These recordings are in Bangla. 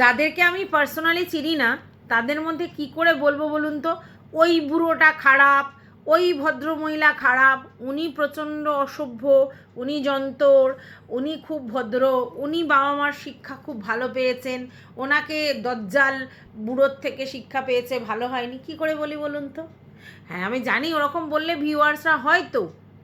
যাদেরকে আমি পার্সোনালি চিনি না, তাদের মধ্যে কি করে বলব বলুন তো? ওই বুড়োটা খারাপ, ওই ভদ্রমহিলা খারাপ, উনি প্রচণ্ড অসভ্য, উনি যন্তর উনি খুব ভদ্র, উনি বাবা মার শিক্ষা খুব ভালো পেয়েছেন, ওনাকে দজ্জাল বুড়োর থেকে শিক্ষা পেয়েছে, ভালো হয়নি, কি করে বলি বলুন তো? হ্যাঁ আমি জানি, ওরকম বললে ভিউয়ার্সরা হয়তো,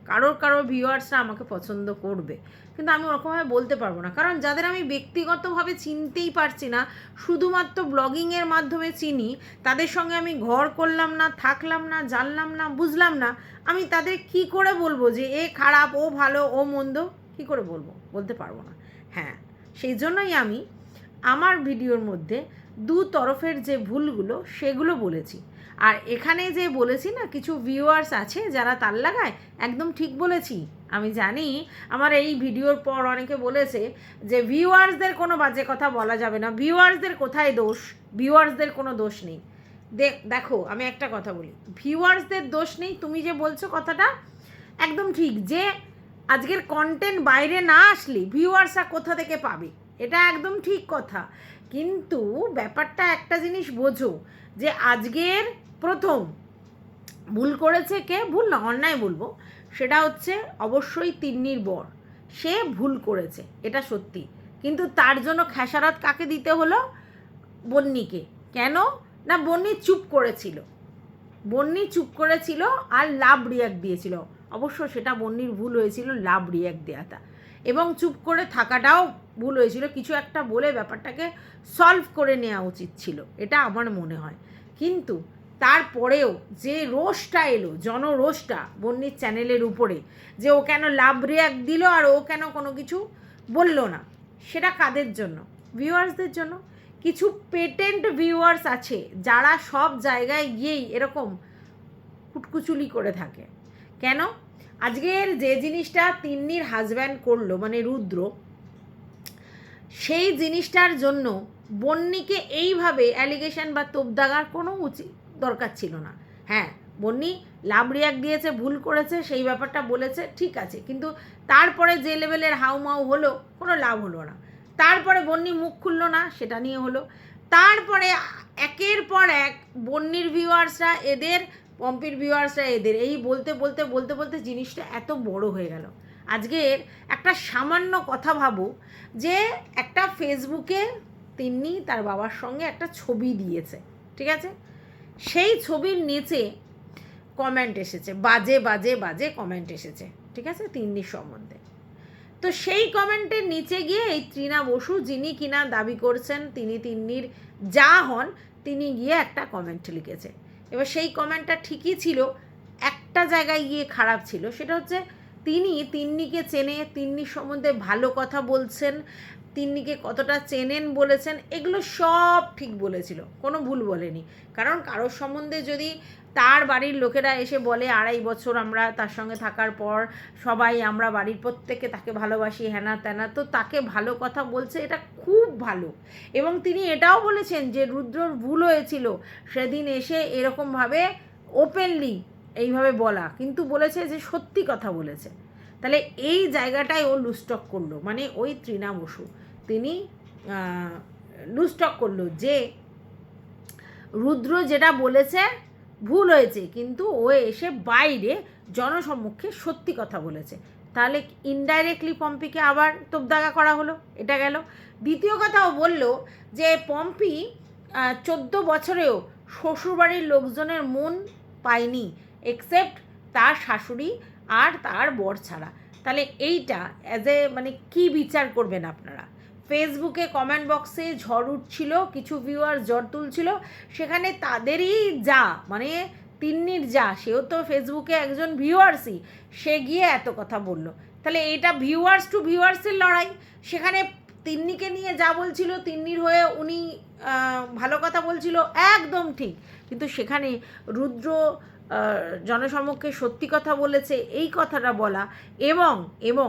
কারোর কারোর ভিউয়ার্সরা আমাকে পছন্দ করবে। কিন্তু আমি ওরকমভাবে বলতে পারব না। কারণ যাদের আমি ব্যক্তিগতভাবে চিনতেই পারছি না, শুধুমাত্র ব্লগিংয়ের মাধ্যমে চিনি, তাদের সঙ্গে আমি ঘর করলাম না, থাকলাম না, জানলাম না, বুঝলাম না, আমি তাদের কি করে বলব যে, এ খারাপ, ও ভালো, ও মন্দ? কি করে বলব? বলতে পারব না। হ্যাঁ সেই জন্যই আমি আমার ভিডিওর মধ্যে দু তরফের যে ভুলগুলো, সেগুলো বলেছি। আর এখানে যে বলেছি না, কিছু ভিউয়ার্স আছে যারা তার লাগায়, একদম ঠিক বলেছি। আমি জানি, আমার এই ভিডিওর পর অনেকে বলেছে যে ভিউয়ার্সদের কোনো বাজে কথা বলা যাবে না। ভিউয়ার্সদের কোথায় দোষ? ভিউয়ার্সদের কোনো দোষ নেই। দেখ, আমি একটা কথা বলি। ভিউয়ার্সদের দোষ নেই, তুমি যে বলছো কথাটা একদম ঠিক যে আজকের কন্টেন্ট বাইরে না আসলে ভিউয়ার্সরা কোথা থেকে পাবে? এটা একদম ঠিক কথা। কিন্তু ব্যাপারটা একটা জিনিস বোঝো যে আজকের প্রথম ভুল করেছে কে? ভুল না, অন্যায় বলব। সেটা হচ্ছে অবশ্যই তিন্নির বর। সে ভুল করেছে, এটা সত্যি। কিন্তু তার জন্য খেসারত কাকে দিতে হলো? বন্নিকে। কেন? না, বন্নি চুপ করেছিল। বন্নি চুপ করেছিল আর লাভ রিয়াক্ট দিয়েছিল। অবশ্য সেটা বন্নির ভুল হয়েছিল, লাভ রিয়াক্ট দেওয়াটা। এবং চুপ করে থাকাটাও ভুল হয়েছিল। কিছু একটা বলে ব্যাপারটাকে সলভ করে নেওয়া উচিত ছিল। এটা আমার মনে হয়। কিন্তু তারপরেও যে রোষটা এলো, জনরোষটা বন্নির চ্যানেলের উপরে, যে ও কেন লাভ রিয়াক্ট দিল আর ও কেন কোনো কিছু বলল না, সেটা কাদের জন্য? ভিউয়ার্সদের জন্য? কিছু পেটেন্ট ভিউয়ার্স আছে যারা সব জায়গায় গিয়েই এরকম কুটকুচুলি করে থাকে। কেন? আজকের যে জিনিসটা তিন্নির হাজব্যান্ড করল মানে রুদ্র, সেই জিনিসটার জন্য বন্নিকে এইভাবে অ্যালিগেশন বা তোপদাগার কোনো উচিত দরকার ছিল না। হ্যাঁ বন্নি লাভ রিয়াক্ট দিয়েছে, ভুল করেছে, সেই ব্যাপারটা বলেছে, ঠিক আছে। কিন্তু তারপরে যে লেভেলের হাউমাউ হলো, কোনো লাভ হলো না। তারপরে বন্নি মুখ খুললো না, সেটা নিয়ে হলো। তারপরে একের পর এক বন্নির ভিউয়ার্সরা এদের, পম্পির ভিউয়ার্সরা এদের, এই বলতে বলতে বলতে বলতে জিনিসটা এত বড় হয়ে গেল। আজকের একটা সামান্য কথা ভাবো যে একটা ফেসবুকে তিনি তার বাবার সঙ্গে একটা ছবি দিয়েছে, ঠিক আছে? সেই ছবির নিচে কমেন্ট এসেছে, বাজে বাজে বাজে কমেন্ট এসেছে, ঠিক আছে? তিন্নি সম্বন্ধে। তো সেই কমেন্টের নিচে গিয়ে এই ত্রিনা বসু, যিনি কিনা দাবি করছেন, তিনি তিন্নির যা হন, তিনি গিয়ে একটা কমেন্ট লিখেছে। এবার সেই কমেন্টটা ঠিকই ছিল, একটা জায়গায় গিয়ে খারাপ ছিল, সেটা হচ্ছে তিনি তিন্নিকে চেনে, তিন্নির সম্বন্ধে ভালো কথা বলছেন তিন্নিকে কতটা চেনেন বলেছেন, এগুলো সব ঠিক বলেছিল, কোনো ভুল বলেনি। কারণ কারোর সম্বন্ধে যদি তার বাড়ির লোকেরা এসে বলে, আড়াই বছর আমরা তার সঙ্গে থাকার পর সবাই আমরা বাড়ির প্রত্যেকে তাকে ভালোবাসি হ্যানা ত্যানা তো তাকে ভালো কথা বলছে, এটা খুব ভালো। এবং তিনি এটাও বলেছেন যে রুদ্রর ভুল হয়েছিল, সেদিন এসে এরকমভাবে ওপেনলি এইভাবে বলা, কিন্তু বলেছে যে সত্যি কথা বলেছে। তাহলে এই জায়গাটায় ও লুস্টক করল মানে ওই তৃণা বসু তিনি লুস্টক করল যে রুদ্র যেটা বলেছে ভুল হয়েছে, কিন্তু ও এসে বাইরে জনসম্মুখে সত্যি কথা বলেছে। তাহলে ইনডাইরেক্টলি পম্পিকে আবার তোপদাগা করা হলো, এটা গেল। দ্বিতীয় কথাও বলল যে পম্পি চোদ্দ বছরেও শ্বশুরবাড়ির লোকজনের মন পায়নি এক্সেপ্ট তার শাশুড়ি আর তার বর ছাড়া। তাহলে এইটা অ্যাজ এ মানে কি বিচার করবেন আপনারা? ফেসবুকে কমেন্ট বক্সে ঝড় উঠছিল, কিছু ভিউয়ার জ্বর তুলছিল, সেখানে তাদেরই যা মানে তিন্নির যা, সেও তো ফেসবুকে একজন ভিউয়ার্সই সে গিয়ে এত কথা বলল। তাহলে এটা ভিউয়ার্স টু ভিউয়ার্সের লড়াই। সেখানে তিন্নিকে নিয়ে যা বলছিল, তিন্নির হয়ে উনি ভালো কথা বলছিল, একদম ঠিক। কিন্তু সেখানে রুদ্র জনসমক্ষে সত্যি কথা বলেছে, এই কথাটা বলা, এবং এবং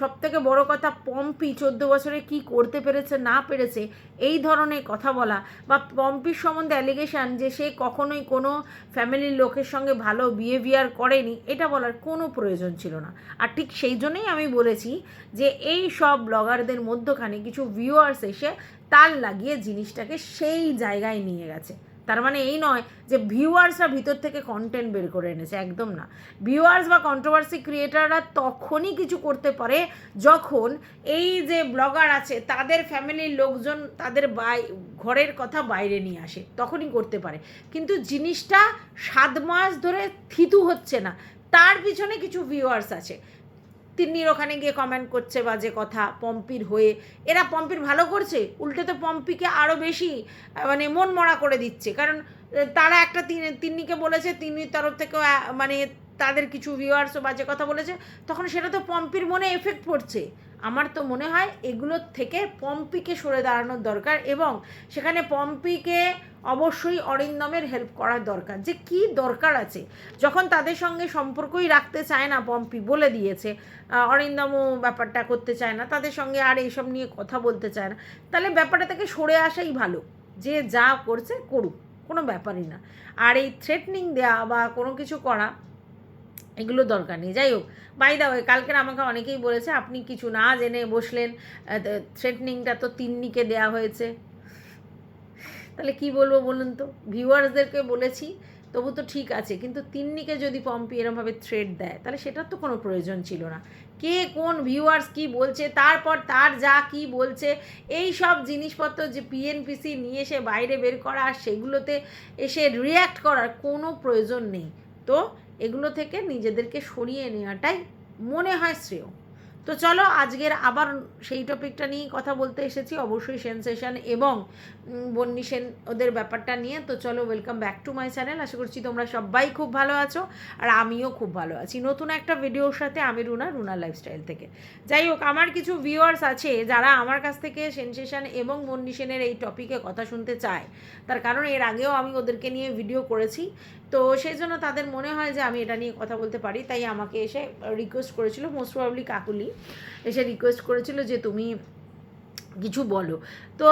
সব থেকে বড় কথা পম্পি চোদ্দ বছরে কি করতে পেরেছে, না পেরেছে, এই ধরনের কথা বলা বা পম্পির সম্বন্ধে অ্যালিগেশান যে সে কখনোই কোনো ফ্যামিলির লোকের সঙ্গে ভালো বিহেভিয়ার করেনি, এটা বলার কোনো প্রয়োজন ছিল না। আর ঠিক সেই জন্যই আমি বলেছি যে এই সব ব্লগারদের মধ্যখানে কিছু ভিউয়ার্স এসে তাল লাগিয়ে জিনিসটাকে সেই জায়গায় নিয়ে গেছে। তার মানে এই নয় যে ভিউয়ার্সরা ভিতর থেকে কন্টেন্ট বের করে এনেছে, একদম না। ভিউয়ার্স বা কন্ট্রোভার্সি ক্রিয়েটাররা তখনই কিছু করতে পারে যখন এই যে ব্লগার আছে, তাদের ফ্যামিলির লোকজন তাদের বাই, ঘরের কথা বাইরে নিয়ে আসে, তখনই করতে পারে। কিন্তু জিনিসটা সাত মাস ধরে থিতু হচ্ছে না। তার পিছনে কিছু ভিউয়ার্স আছে। তিন্নির ওখানে গিয়ে কমেন্ট করছে বাজে কথা পম্পির হয়ে। এরা পম্পির ভালো করছে? উল্টে তো পম্পিকে আরও বেশি মানে মন মরা করে দিচ্ছে। কারণ তারা একটা তিন- তিন্নিকে বলেছে, তিন্নির তরফ থেকেও মানে তাদের কিছু ভিউয়ার্সও বাজে কথা বলেছে, তখন সেটা তো পম্পির মনে এফেক্ট পড়ছে। আমার তো মনে হয় এগুলোর থেকে পম্পিকে সরে দাঁড়ানোর দরকার এবং সেখানে পম্পিকে অবশ্যই অরিন্দমের হেল্প করার দরকার। যে কি দরকার আছে? যখন তাদের সঙ্গে সম্পর্কই রাখতে চায় না পম্পি, বলে দিয়েছে অরিন্দমও ব্যাপারটা করতে চায় না, তাদের সঙ্গে আর এইসব নিয়ে কথা বলতে চায় না, তাহলে ব্যাপারটা থেকে সরে আসাই ভালো। যে যা করছে করুক, কোনো ব্যাপারই না। আর এই থ্রেটনিং দেওয়া বা কোনো কিছু করা, এগুলো দরকার নেই। যাই হোক বাই দা ওয়ে কালকের আমাকে অনেকেই বলেছে, আপনি কিছু না জেনে বসলেন থ্রেটনিংটা তো তিন্নিকে দেয়া হয়েছে। তাহলে কি বলব বলুন তো? ভিউয়ার্সদেরকে বলেছি, তবু তো ঠিক আছে, কিন্তু তিন্নিকে যদি পম্পি এরমভাবে থ্রেড দেয়, তাহলে সেটার তো কোনো প্রয়োজন ছিল না। কে কোন ভিউয়ার্স কি বলছে, তারপর তার যা কি বলছে, এই সব জিনিসপত্র যে পিএনপিসি নিয়ে এসে বাইরে বের করা আর সেগুলোতে এসে রিয়্যাক্ট করার কোনো প্রয়োজন নেই। তো এগুলো থেকে নিজেদেরকে সরিয়ে নেওয়াটাই মনে হয় শ্রেয়। তো চলো আজকের আবার সেই টপিকটা নিয়েই কথা বলতে এসেছি, অবশ্যই সেন্সেশন এবং বন্নি সেন ওদের ব্যাপারটা নিয়ে। তো চলো welcome back to my channel আশা করছি তোমরা সবাই খুব ভালো আছো আর আমিও খুব ভালো আছি। নতুন একটা ভিডিওর সাথে আমি রুনা রুনা লাইফস্টাইল থেকে। যাই হোক, আমার কিছু ভিউয়ার্স আছে যারা আমার কাছ থেকে সেন্সেশন এবং বন্নি সেনের এই টপিকে কথা শুনতে চায়। তার কারণ এর আগেও আমি ওদেরকে নিয়ে ভিডিও করেছি। তো সেই জন্য তাদের মনে হয় যে আমি এটা নিয়ে কথা বলতে পারি। তাই আমাকে এসে রিকোয়েস্ট করেছিল মোস্ট প্রবলি কাকুলি এসে রিকোয়েস্ট করেছিল যে তুমি কিছু বলো। তো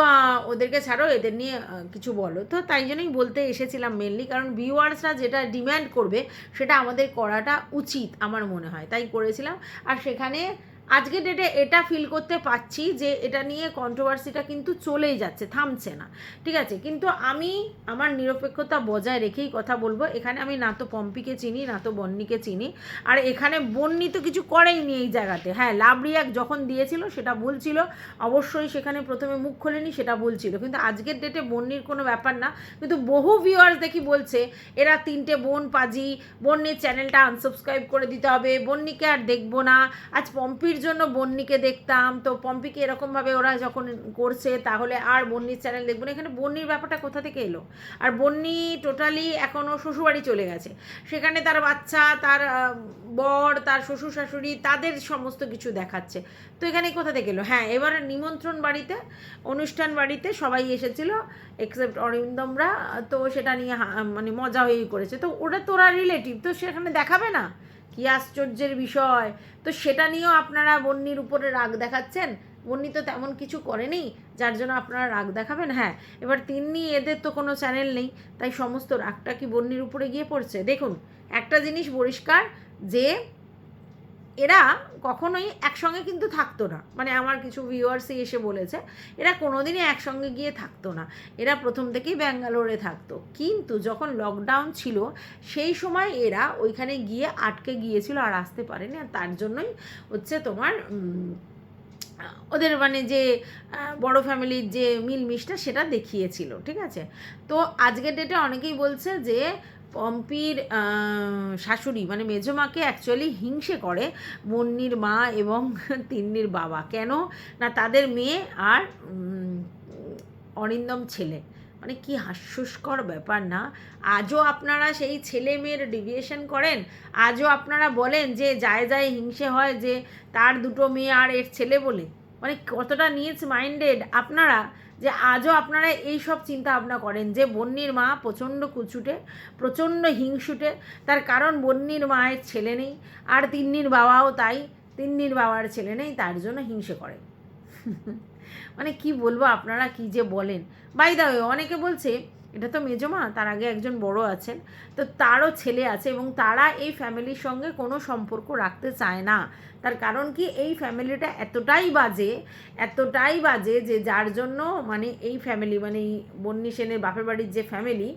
ওদেরকে ছাড়ো এদের নিয়ে কিছু বলো। তো তাই জন্যই বলতে এসেছিলাম মেনলি কারণ ভিউয়ার্সরা যেটা ডিম্যান্ড করবে, সেটা আমাদের করাটা উচিত আমার মনে হয়। তাই করেছিলাম। আর সেখানে আজকে ডেটে এটা ফিল করতে পারছি যে এটা নিয়ে কন্ট্রোভার্সিটা কিন্তু চলেই যাচ্ছে, থামছে না। ঠিক আছে? কিন্তু আমি আমার নিরপেক্ষতা বজায় রেখেই কথা বলব। এখানে আমি না তো পম্পিকে চিনি, না তো বন্নিকে চিনি। আর এখানে বন্নি তো কিছু করেইনি এই জায়গাতে। হ্যাঁ লাভ রিয়াক যখন দিয়েছিল সেটা ভুল ছিল। অবশ্যই সেখানে প্রথমে মুখ খোলেনি, সেটা ভুল ছিল। কিন্তু আজকের ডেটে বন্নির কোনো ব্যাপার না। কিন্তু বহু ভিউয়ার্স দেখি বলছে, এরা তিনটে বোন পাজি। বন্নির চ্যানেলটা আনসাবস্ক্রাইব করে দিতে হবে। বন্নিকে আর দেখব না। আজ পম্পির জন্য বন্নিকে দেখতাম। তো পম্পিকে এরকমভাবে ওরা যখন করছে, তাহলে আর বন্নির চ্যানেল দেখব না। এখানে বন্নির ব্যাপারটা কোথা থেকে এলো? আর বন্নি টোটালি এখনও শ্বশুরবাড়ি চলে গেছে। সেখানে তার বাচ্চা, তার বর, তার শ্বশুর শাশুড়ি, তাদের সমস্ত কিছু দেখাচ্ছে। তো এখানে কোথা থেকে এলো? হ্যাঁ এবার নিমন্ত্রণ বাড়িতে, অনুষ্ঠান বাড়িতে সবাই এসেছিল এক্সেপ্ট অরিন্দমরা। তো সেটা নিয়ে মানে মজা হয়েই করেছে। তো ওটা তোরা রিলেটিভ তো সেখানে দেখাবে না? কি আশ্চর্যের বিষয়? তো সেটা নিয়েও আপনারা বন্নির উপরে রাগ দেখাচ্ছেন? বন্নি তো তেমন কিছু করেনি, যার জন্য আপনারা রাগ দেখাবেন? হ্যাঁ এবার তিন্নি এদের তো কোনো চ্যানেল নেই, তাই সমস্ত রাগটা কি বন্নির উপরে গিয়ে পড়ছে? দেখুন, একটা জিনিস পরিষ্কার, যে এরা কখনোই একসঙ্গে কিন্তু থাকতো না। মানে আমার কিছু ভিউয়ার্সই এসে বলেছে, এরা কোনোদিনই একসঙ্গে গিয়ে থাকতো না। এরা প্রথম থেকেই ব্যাঙ্গালোরে থাকতো। কিন্তু যখন লকডাউন ছিল, সেই সময় এরা ওইখানে গিয়ে আটকে গিয়েছিল আর আসতে পারেনি। আর তার জন্যই হচ্ছে তোমার ওদের মানে যে বড় ফ্যামিলির যে মিলমিশটা সেটা দেখিয়েছিল, ঠিক আছে? তো আজকের ডেটে অনেকেই বলছে যে পম্পির শাশুড়ি মানে মেজো মাকে অ্যাকচুয়ালি হিংসে করে বন্নির মা এবং তিন্নির বাবা। কেন? না, তাদের মেয়ে আর অরিন্দম ছেলে। মানে কি হাস্যস্কর ব্যাপার না? আজও আপনারা সেই ছেলে মেয়ের ডিভিয়েশন করেন? আজও আপনারা বলেন যে যায় যায় হিংসে হয় যে তার দুটো মেয়ে আর এর ছেলে বলে? মানে কতটা নিজ মাইন্ডেড আপনারা? যে আজও আপনারা এই সব চিন্তা ভাবনা করেন যে বন্নির মা প্রচণ্ড কুচুটে, প্রচণ্ড হিংসুটে, তার কারণ বন্নির মায়ের ছেলে নেই, আর তিন্নির বাবাও তাই, তিন্নির বাবার ছেলে নেই, তার জন্য হিংসে করে। মানে কি বলব আপনারা কি যে বলেন? বাই দা অনেকে বলছে এটা তো মেজমা, তার আগে একজন বড় আছেন। তো তারও ছেলে আছে এবং তারা এই ফ্যামিলির সঙ্গে কোনো সম্পর্ক রাখতে চায় না। তার কারণ কি? এই ফ্যামিলিটা এতটাই বাজে এতটাই বাজে যে যার জন্য মানে এই ফ্যামিলি মানে এই বন্নি সেনের বাপের বাড়ির যে ফ্যামিলি,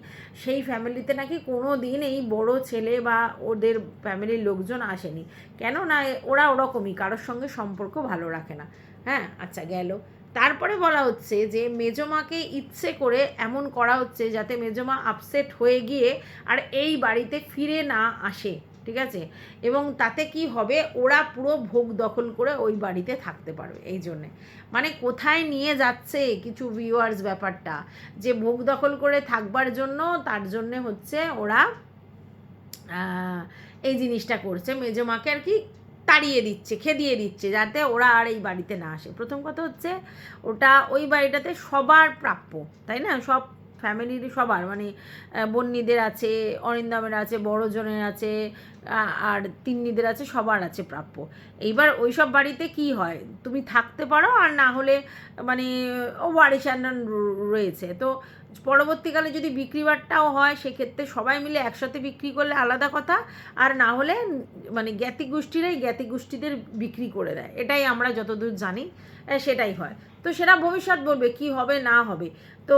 সেই ফ্যামিলিতে নাকি কোনো দিন এই বড় ছেলে বা ওদের ফ্যামিলির লোকজন আসেনি। কেন না ওরা ওরকমই, কারোর সঙ্গে সম্পর্ক ভালো রাখে না। হ্যাঁ আচ্ছা গেল। তারপরে বলা হচ্ছে যে মেজমাকে ইচ্ছে করে এমন করা হচ্ছে যাতে মেজমা আপসেট হয়ে গিয়ে আর এই বাড়িতে ফিরে না আসে, ঠিক আছে? এবং তাতে কি হবে? ওরা পুরো ভোগ দখল করে ওই বাড়িতে থাকতে পারবে এই জন্যে। মানে কোথায় নিয়ে যাচ্ছে কিছু ভিউয়ার্স ব্যাপারটা? যে ভোগ দখল করে থাকবার জন্য তার জন্যে হচ্ছে ওরা এই জিনিসটা করছে। মেজমাকে আর কি তাড়িয়ে দিচ্ছে, খেদিয়ে দিচ্ছে যাতে ওরা আর এই বাড়িতে না আসে। প্রথম কথা হচ্ছে ওটা ওই বাড়িটাতে সবার প্রাপ্য, তাই না? সব ফ্যামিলির সবার মানে বন্নিদের আছে, অরিন্দমের আছে, বড়জনের আছে আর তিন্নিদের আছে, সবার আছে প্রাপ্য। এইবার ওই সব বাড়িতে কি হয়? তুমি থাকতে পারো আর না হলে মানে ও ওয়ারিশান রয়েছে। তো পরবর্তীকালে যদি বিক্রি বাট্টাও হয়, সেক্ষেত্রে সবাই মিলে একসাথে বিক্রি করলে আলাদা কথা। আর না হলে মানে জ্ঞাতি গোষ্ঠীরাই জ্ঞাতি গোষ্ঠীদের বিক্রি করে দেয়। এটাই আমরা যতদূর জানি সেটাই হয়। তো সেটা ভবিষ্যৎ বলবে, কি হবে, না হবে। তো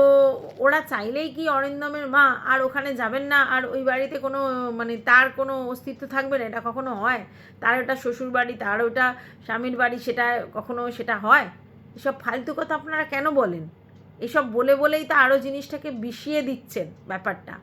ওরা চাইলেই কি অরিন্দমের মা আর ওখানে যাবেন না, আর ওই বাড়িতে কোনো মানে তার কোনো অস্তিত্ব থাকবে না, এটা কখনো হয়? তার ওটা শ্বশুর বাড়ি, তার ওটা স্বামীর বাড়ি, সেটা কখনো সেটা হয়? এসব ফালতু কথা আপনারা কেন বলেন? এসব বলে বলেই তো আরও জিনিসটাকে বিষিয়ে দিচ্ছেন ব্যাপারটা।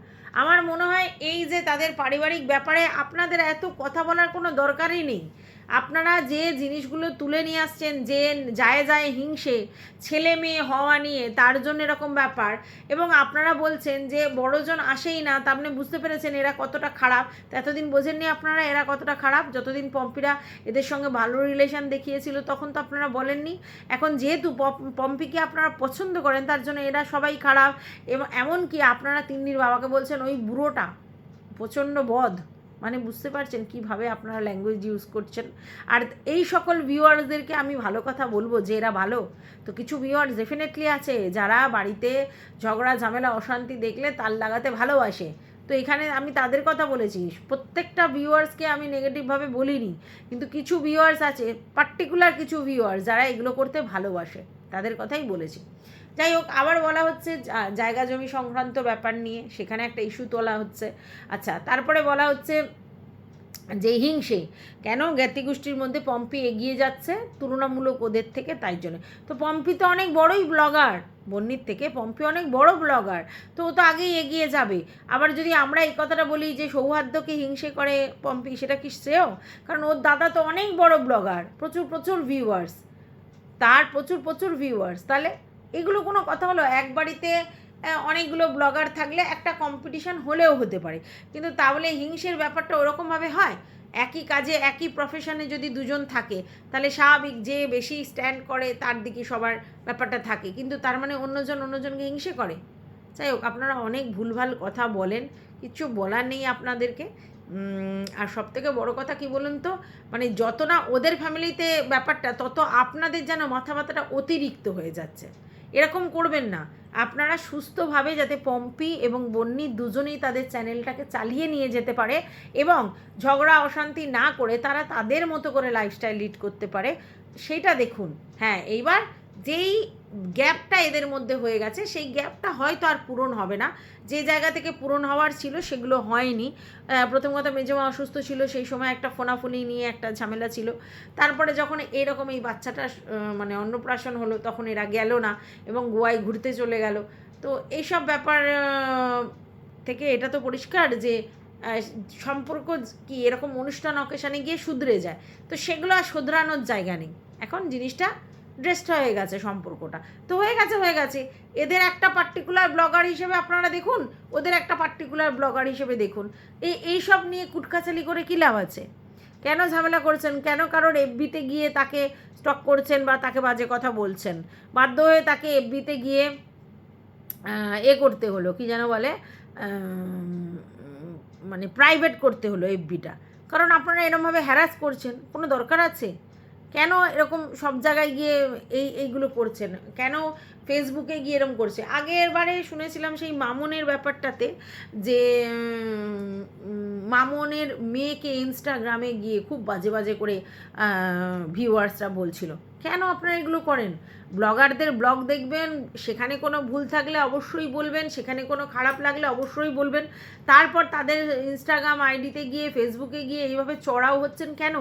আমার মনে হয় এই যে তাদের পারিবারিক ব্যাপারে আপনাদের এত কথা বলার কোনো দরকারই নেই। আপনারা যে জিনিসগুলো তুলে নিয়ে আসছেন, যে যায় যায় হিংসে, ছেলে মেয়ে হওয়া নিয়ে, তার জন্য এরকম ব্যাপার। এবং আপনারা বলছেন যে বড়জন আসেই না, তা আপনি বুঝতে পেরেছেন এরা কতটা খারাপ। এতদিন বোঝেননি আপনারা এরা কতটা খারাপ? যতদিন পম্পিরা এদের সঙ্গে ভালো রিলেশন দেখিয়েছিল, তখন তো আপনারা বলেননি। এখন যেহেতু পম- পম্পিকে আপনারা পছন্দ করেন, তার জন্য এরা সবাই খারাপ। এবং এমনকি আপনারা তিন্নির বাবাকে বলছেন, ওই বুড়োটা প্রচণ্ড বধ মানে বুঝতে পারছেন কীভাবে আপনারা ল্যাঙ্গুয়েজ ইউজ করছেন। আর এই সকল ভিউয়ার্সদেরকে আমি ভালো কথা বলব, যে এরা ভালো, তো কিছু ভিউয়ার্স ডেফিনেটলি আছে যারা বাড়িতে ঝগড়া, ঝামেলা, অশান্তি দেখলে তাল লাগাতে ভালোবাসে। তো এখানে আমি তাদের কথা বলেছি, প্রত্যেকটা ভিউয়ার্সকে আমি নেগেটিভভাবে বলিনি, কিন্তু কিছু ভিউয়ার্স আছে পার্টিকুলার কিছু ভিউয়ার্স যারা এগুলো করতে ভালোবাসে, তাদের কথাই বলেছি। যাই হোক, আবার বলা হচ্ছে জায়গা জমি সংক্রান্ত ব্যাপার নিয়ে, সেখানে একটা ইস্যু তোলা হচ্ছে। আচ্ছা তারপরে বলা হচ্ছে যে হিংসে, কেন জ্ঞাতি গোষ্ঠীর মধ্যে পম্পি এগিয়ে যাচ্ছে? তুলনামূলক ওদের থেকে, তাই জন্য। তো পম্পি তো অনেক বড়ই ব্লগার, বন্নির থেকে, পম্পি অনেক বড় ব্লগার, তো ও তো আগেই এগিয়ে যাবে। আবার যদি আমরা এই কথাটা বলি যে সৌহার্দ্যকে হিংসে করে পম্পি, সেটা কি শ্রেয়? কারণ ওর দাদা তো অনেক বড় ব্লগার, প্রচুর প্রচুর ভিউয়ার্স তার প্রচুর প্রচুর ভিউয়ার্স তাহলে এগুলো কোনো কথা হলো, এক বাড়িতে অনেকগুলো ব্লগার থাকলে একটা কম্পিটিশন হলেও হতে পারে। কিন্তু তাহলে হিংসের ব্যাপারটা ওরকমভাবে হয়? একই কাজে, একই প্রফেশনে যদি দুজন থাকে, তাহলে স্বাভাবিক যে বেশি স্ট্যান্ড করে তার দিকে সবার ব্যাপারটা থাকে। কিন্তু তার মানে অন্যজন অন্যজনকে হিংসে করে? যাই হোক, আপনারা অনেক ভুলভাল কথা বলেন কিচ্ছু বলার নেই আপনাদেরকে। আর সব থেকে বড়ো কথা কি বলুন তো? মানে যত না ওদের ফ্যামিলিতে ব্যাপারটা, তত আপনাদের যেন মাথা ব্যথাটা অতিরিক্ত হয়ে যাচ্ছে। এরকম করবেন না। আপনারা সুস্থভাবে যাতে পম্পি এবং বন্নি দুজনেই তাদের চ্যানেলটাকে চালিয়ে নিয়ে যেতে পারে এবং ঝগড়া, অশান্তি না করে তারা তাদের মতো করে লাইফস্টাইল লিড করতে পারে, সেটা দেখুন। হ্যাঁ এইবার যেই গ্যাপটা এদের মধ্যে হয়ে গেছে। সেই গ্যাপটা হয়তো আর পূরণ হবে না। যে জায়গা থেকে পূরণ হওয়ার ছিল সেগুলো হয়নি। প্রথম কথা মেজমা অসুস্থ ছিল, সেই সময় একটা ফোনাফুনি নিয়ে একটা ঝামেলা ছিল। তারপরে যখন এরকম এই বাচ্চাটা মানে অন্নপ্রাশন হলো, তখন এরা গেল না এবং গোয়ায় ঘুরতে চলে গেল। তো এইসব ব্যাপার থেকে এটা তো পরিষ্কার যে সম্পর্ক কি এরকম অনুষ্ঠান অকেশানে গিয়ে শুধরে যায়। তো সেগুলো আর শোধরানোর জায়গা নেই। এখন জিনিসটা ড্রেসড হয়ে গেছে সম্পর্কটা। তো হয়ে গেছে হয়ে গেছে। এদের একটা পার্টিকুলার ব্লগার হিসেবে আপনারা দেখুন, ওদের একটা পার্টিকুলার ব্লগার হিসেবে দেখুন। এই এইসব নিয়ে কুটকাচালি করে কী লাভ আছে? কেন ঝামেলা করছেন? কেন কারোর এফবিতে গিয়ে তাকে স্টক করছেন বা তাকে বাজে কথা বলছেন? বাধ্য হয়ে তাকে এফবিতে গিয়ে এ করতে হলো, কি যেন বলে মানে প্রাইভেট করতে হলো এফবিটা কারণ আপনারা এরমভাবে হ্যারাস করছেন, কোনো দরকার আছে? কেন এরকম সব জায়গায় গিয়ে এই, এইগুলো করছেন? কেন ফেসবুকে গিয়ে এরকম করছে? আগের বারে শুনেছিলাম সেই মামনের ব্যাপারটাতে যে মামনের মেয়েকে ইনস্টাগ্রামে গিয়ে খুব বাজে বাজে করে ভিউয়ার্সরা বলছিল। কেন আপনারা এগুলো করেন? ব্লগারদের ব্লগ দেখবেন, সেখানে কোনো ভুল থাকলে অবশ্যই বলবেন, সেখানে কোনো খারাপ লাগলে অবশ্যই বলবেন। তারপর তাদের ইনস্টাগ্রাম আইডিতে গিয়ে ফেসবুকে গিয়ে এইভাবে চড়াও হচ্ছেন কেন?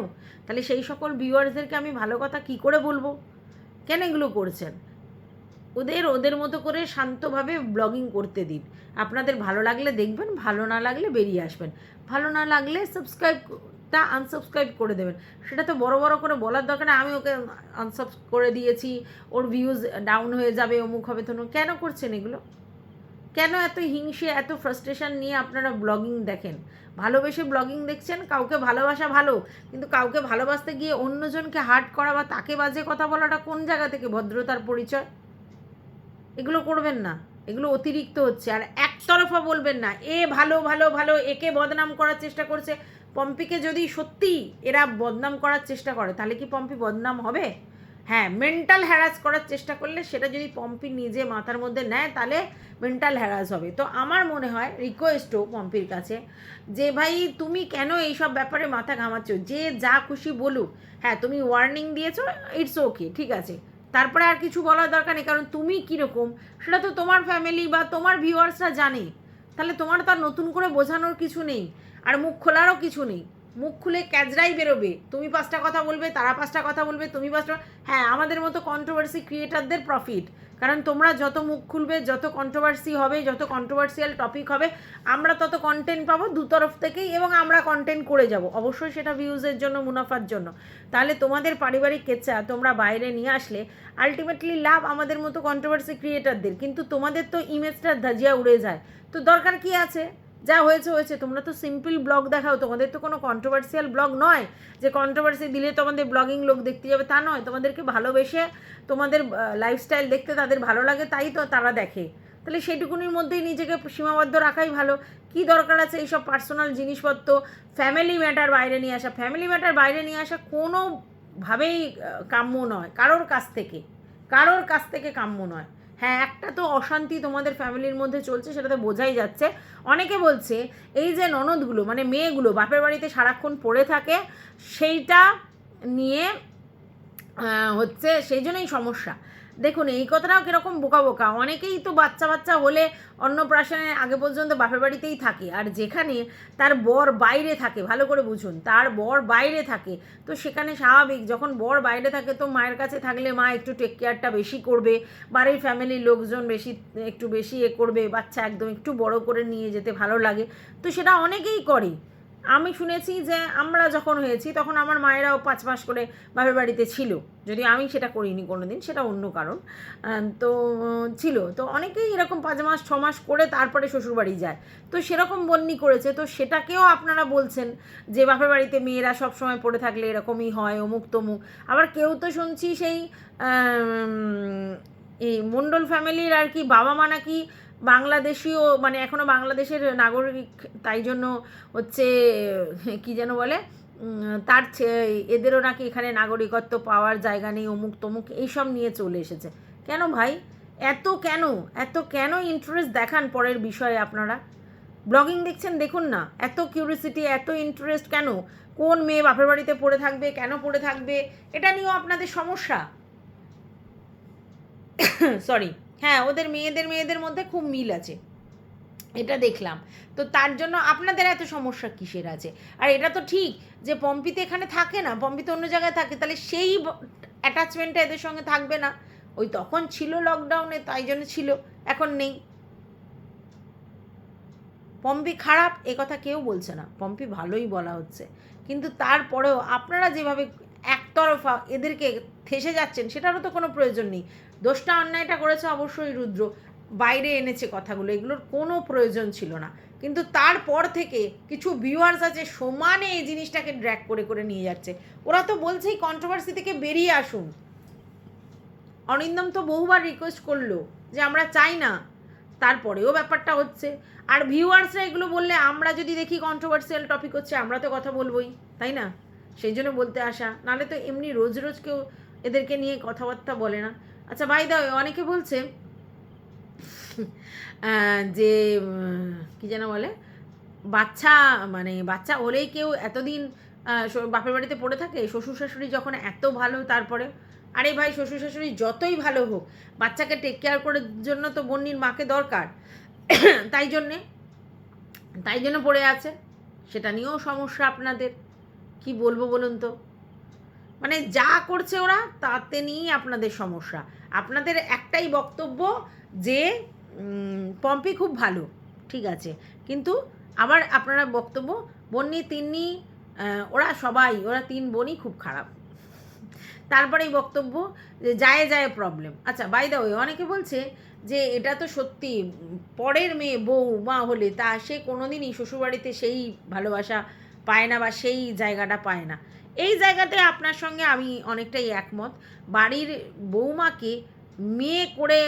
তাহলে সেই সকল ভিউয়ার্সদেরকে আমি ভালো কথা কি করে বলব? কেন এগুলো করছেন? ওদের ওদের মতো করে শান্তভাবে ব্লগিং করতে দিন। আপনাদের ভালো লাগলে দেখবেন, ভালো না লাগলে বেরিয়ে আসবেন। ভালো না লাগলে সাবস্ক্রাইবটা আনসাবস্ক্রাইব করে দেবেন। সেটা তো বড় বড় করে বলার দরকার আমি ওকে আনসাব করে দিয়েছি, ওর ভিউজ ডাউন হয়ে যাবে, অমুক হবে, তনুক কেন করছেন এগুলো? কেন এত হিংসে, এত ফ্রাস্ট্রেশন নিয়ে আপনারা ব্লগিং দেখেন? ভালোবেসে ব্লগিং দেখছেন, কাউকে ভালোবাসা ভালো, কিন্তু কাউকে ভালোবাসতে গিয়ে অন্যজনকে হার্ট করা বা তাকে বাজে কথা বলাটা কোন জায়গা থেকে ভদ্রতার পরিচয়? এগুলো করবেন না। এগুলো অতিরিক্ত হচ্ছে। আর একতরফা বলবেন না। এ ভালো ভালো ভালো, একে বদনাম করার চেষ্টা করছে পম্পিকে যদি সত্যি এরা বদনাম করার চেষ্টা করে, তাহলে কি পম্পি বদনাম হবে? হ্যাঁ মেন্টাল হ্যারাস করার চেষ্টা করলে সেটা যদি পম্পি নিজে মাথার মধ্যে নেয়, তাহলে মেন্টাল হ্যারাস হবে। তো আমার মনে হয় রিকোয়েস্টও পম্পির কাছে, যে ভাই, তুমি কেন এইসব ব্যাপারে মাথা ঘামাচ্ছ? যে যা খুশি বলুক। হ্যাঁ তুমি ওয়ার্নিং দিয়েছ ইটস ওকে ঠিক আছে। তারপরে আর কিছু বলার দরকার নেই, কারণ তুমি কীরকম? সেটা তো তোমার ফ্যামিলি বা তোমার ভিউয়ার্সরা জানে। তাহলে তোমার তো আর নতুন করে বোঝানোর কিছু নেই। আর মুখ খোলারও কিছু নেই। মুখ খুলে ক্যাজরাই বেরোবে। তুমি পাঁচটা কথা বলবে, তারা পাঁচটা কথা বলবে, তুমি পাঁচটা হ্যাঁ আমাদের মতো কন্ট্রোভার্সি ক্রিয়েটারদের প্রফিট কারণ তোমরা যত মুখ খুলবে, যত কন্ট্রোভার্সি হবে, যত কন্ট্রোভার্সিয়াল টপিক হবে, আমরা তত কন্টেন্ট পাবো দু তরফ থেকেই এবং আমরা কন্টেন্ট করে যাব। অবশ্যই সেটা ভিউজের জন্য, মুনাফার জন্য। তাহলে তোমাদের পারিবারিক কেচ্ছা তোমরা বাইরে নিয়ে আসলে আলটিমেটলি লাভ আমাদের মতো কন্ট্রোভার্সি ক্রিয়েটারদের কিন্তু তোমাদের তো ইমেজটা ধাজিয়া উড়ে যায়। তো দরকার কি আছে? যা হয়েছে হয়েছে। তোমরা তো সিম্পল ব্লগ দেখাও, তোমাদের তো কোনো কন্ট্রোভার্সিয়াল ব্লগ নয় যে কন্ট্রোভার্সি দিলে তোমাদের ব্লগিং লোক দেখতে যাবে, তা নয়। তোমাদেরকে ভালোবেসে তোমাদের লাইফস্টাইল দেখতে তাদের ভালো লাগে, তাই তো তারা দেখে। তাহলে সেইটুকুনির মধ্যেই নিজেকে সীমাবদ্ধ রাখাই ভালো। কি দরকার আছে এইসব পার্সোনাল জিনিসপত্র? ফ্যামিলি ম্যাটার বাইরে নিয়ে আসা। ফ্যামিলি ম্যাটার বাইরে নিয়ে আসা কোনোভাবেই কাম্য নয়। কারোর কাছ থেকে। কারোর কাছ থেকে কাম্য নয়। হ্যাঁ একটা তো অশান্তি তোমাদের ফ্যামিলির মধ্যে চলছে, সেটা তো বোঝাই যাচ্ছে। অনেকে বলছে, এই যে ননদগুলো মানে মেয়েগুলো, বাপের বাড়িতে সারাক্ষণ পড়ে থাকে, সেইটা নিয়ে হচ্ছে সেই জন্যই সমস্যা। দেখুন, এই কথাটাও কীরকম বোকা বোকা। অনেকেই তো বাচ্চা বাচ্চা হলে অন্নপ্রাশনের আগে পর্যন্ত বাপের বাড়িতেই থাকে। আর যেখানে তার বর বাইরে থাকে, ভালো করে বুঝুন, তার বর বাইরে থাকে, তো সেখানে স্বাভাবিক, যখন বর বাইরে থাকে তো মায়ের কাছে থাকলে মা একটু টেক কেয়ারটা বেশি করবে, বাড়ির ফ্যামিলির লোকজন বেশি, একটু বেশি এ করবে, বাচ্চা একদম একটু বড় করে নিয়ে যেতে ভালো লাগে। তো সেটা অনেকেই করে। আমি শুনেছি যে আমরা যখন হয়েছি, তখন আমার মায়েরাও পাঁচ মাস করে বাপের বাড়িতে ছিল। যদি আমি সেটা করিনি কোনো দিন সেটা অন্য কারণ। তো, ছিল। তো অনেকেই এরকম পাঁচ মাস, ছ মাস করে তারপরে শ্বশুরবাড়ি যায়। তো সেরকম বন্নি করেছে। তো সেটাকেও আপনারা বলছেন যে বাপের বাড়িতে মেয়েরা সব সময় পড়ে থাকলে এরকমই হয়, অমুক তমুক। আবার কেউ তো শুনছি সেই এই মণ্ডল ফ্যামিলির আর কি বাবা মা নাকি বাংলাদেশিও মানে এখনও বাংলাদেশের নাগরিক, তাই জন্য হচ্ছে, কি যেন বলে তার এদেরও নাকি এখানে নাগরিকত্ব পাওয়ার জায়গা নেই, অমুক তমুক, এইসব নিয়ে চলে এসেছে। কেন ভাই? এত কেন? এত কেন ইন্টারেস্ট দেখান পরের বিষয়ে আপনারা? ব্লগিং দেখছেন, দেখুন না। এত কিউরিসিটি এত ইন্টারেস্ট কেন? কোন মেয়ে বাপের বাড়িতে পড়ে থাকবে, কেন পড়ে থাকবে? এটা নিয়েও আপনাদের সমস্যা। সরি হ্যাঁ ওদের মেয়েদের মেয়েদের মধ্যে খুব মিল আছে। এটা দেখলাম। তো তার জন্য আপনাদের এত সমস্যা কিসের আছে? আর এটা তো ঠিক যে পম্পিতে এখানে থাকে না পম্পিতে অন্য জায়গায় থাকে, তাহলে সেই অ্যাটাচমেন্টটা এদের সঙ্গে থাকবে না। ওই তখন ছিল লকডাউনে তাই জন্য ছিল, এখন নেই। পম্পি খারাপ, এ কথা কেউ বলছে না। পম্পি ভালোই বলা হচ্ছে। কিন্তু তারপরেও আপনারা যেভাবে একতরফা এদেরকে থেসে যাচ্ছেন, সেটারও তো কোনো প্রয়োজন নেই। দোষটা অন্যায়টা করেছে অবশ্যই রুদ্র। বাইরে এনেছে কথাগুলো, এগুলোর কোনো প্রয়োজন ছিল না। কিন্তু তারপর থেকে কিছু ভিউয়ার্স আছে, সমানে এই জিনিসটাকে ড্র্যাক করে করে নিয়ে যাচ্ছে। ওরা তো বলছেই কন্ট্রোভার্সি থেকে বেরিয়ে আসুন। অনিন্দম তো বহুবার রিকোয়েস্ট করল যে আমরা চাই না। তারপরেও ব্যাপারটা হচ্ছে। আর ভিউয়ার্সরা এগুলো বললে, আমরা যদি দেখি কন্ট্রোভার্সিয়াল টপিক হচ্ছে, আমরা তো কথা বলবোই, তাই না? সেই জন্য বলতে আসা। নাহলে তো এমনি রোজ রোজ কেউ এদেরকে নিয়ে কথাবার্তা বলে না। আচ্ছা বাই দা অনেকে বলছে যে কি যেন বলে, বাচ্চা মানে বাচ্চা হলেই কেউ এতদিন বাপের বাড়িতে পড়ে থাকে, শ্বশুর শাশুড়ি যখন এত ভালো তারপরে, আরে ভাই, শ্বশুর শাশুড়ি যতই ভালো হোক, বাচ্চাকে টেক কেয়ার করার জন্য তো বন্যির মাকে দরকার। তাই জন্যে, তাই জন্য পড়ে আছে। সেটা নিয়েও সমস্যা আপনাদের। কি বলব বলুন তো? মানে যা করছে ওরা তাতে নিয়েই আপনাদের সমস্যা। আপনাদের একটাই বক্তব্য যে পম্পি খুব ভালো ঠিক আছে। কিন্তু আবার আপনারা বক্তব্য বন্নি আহ, ওরা সবাই ওরা তিন বোনই খুব খারাপ। তারপরেই বক্তব্য যে যায় যায় প্রবলেম আচ্ছা বাই দা ওয়ে অনেকে বলছে যে এটা তো সত্যি পরের মেয়ে বউ মা হলে তা সে কোনোদিনই শ্বশুরবাড়িতে সেই ভালোবাসা পায় না বা সেই জায়গাটা পায় না। এই জায়গাতে আপনার সঙ্গে আমি অনেকটাই একমত। বাড়ির বৌমাকে মেয়ে করে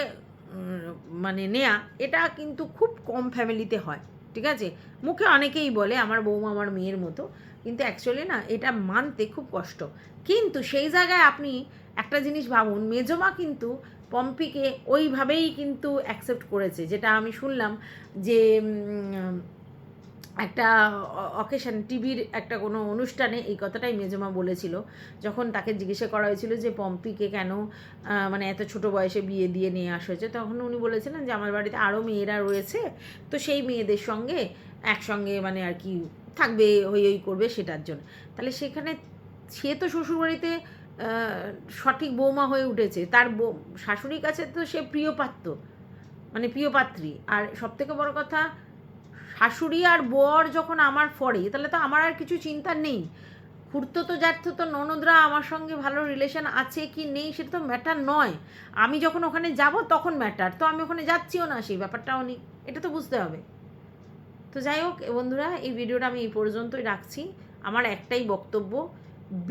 মানে নেয়া, এটা কিন্তু খুব কম ফ্যামিলিতে হয়, ঠিক আছে? মুখে অনেকেই বলে, আমার বৌমা আমার মেয়ের মতো। কিন্তু অ্যাকচুয়ালি না, এটা মানতে খুব কষ্ট। কিন্তু সেই জায়গায় আপনি একটা জিনিস ভাবুন মেজমা কিন্তু পম্পিকে ওইভাবেই কিন্তু অ্যাকসেপ্ট করেছে। যেটা আমি শুনলাম যে একটা অকেশন টিভির একটা কোনো অনুষ্ঠানে এই কথাটাই মেজমা বলেছিল। যখন তাকে জিজ্ঞাসা করা হয়েছিল যে, পম্পিকে কেন মানে এত ছোট বয়সে বিয়ে দিয়ে নিয়ে আসা হয়েছে, তখন উনি বলেছিলেন যে, আমার বাড়িতে আরও মেয়েরা রয়েছে, তো সেই মেয়েদের সঙ্গে একসঙ্গে মানে আর কি থাকবে, হই হই করবে সেটার জন্য। তাহলে সেখানে সে তো শ্বশুরবাড়িতে সঠিক বৌমা হয়ে উঠেছে। তার বৌ- শাশুড়ির কাছে তো সে প্রিয় পাত্র মানে প্রিয় পাত্রী আর সবথেকে বড় কথা শাশুড়ি আর বর যখন আমার ফরে তাহলে তো আমার আর কিছু চিন্তা নেই। খুঁড়তো তো যার্থ তো, ননদরা আমার সঙ্গে ভালো রিলেশন আছে কি নেই, সেটা তো ম্যাটার নয়। আমি যখন ওখানে যাব, তখন ম্যাটার তো আমি ওখানে যাচ্ছিও না, সেই ব্যাপারটাও নেই। এটা তো বুঝতে হবে। তো যাই হোক বন্ধুরা, এই ভিডিওটা আমি এই পর্যন্তই রাখছি। আমার একটাই বক্তব্য,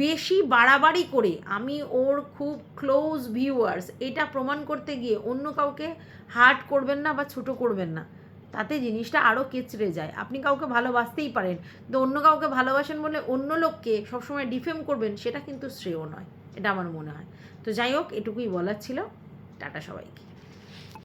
বেশি বাড়াবাড়ি করে আমি ওর খুব ক্লোজ ভিউয়ার্স এটা প্রমাণ করতে গিয়ে অন্য কাউকে হার্ট করবেন না বা ছোট করবেন না। তাতে জিনিসটা আরও কেচড়ে যায়। আপনি কাউকে ভালোবাসতেই পারেন তো অন্য কাউকে ভালোবাসেন বলে অন্য লোককে সবসময় ডিফেম করবেন, সেটা কিন্তু শ্রেয় নয়। এটা আমার মনে হয়। তো যাই হোক, এটুকুই বলার ছিল। টাটা সবাইকে।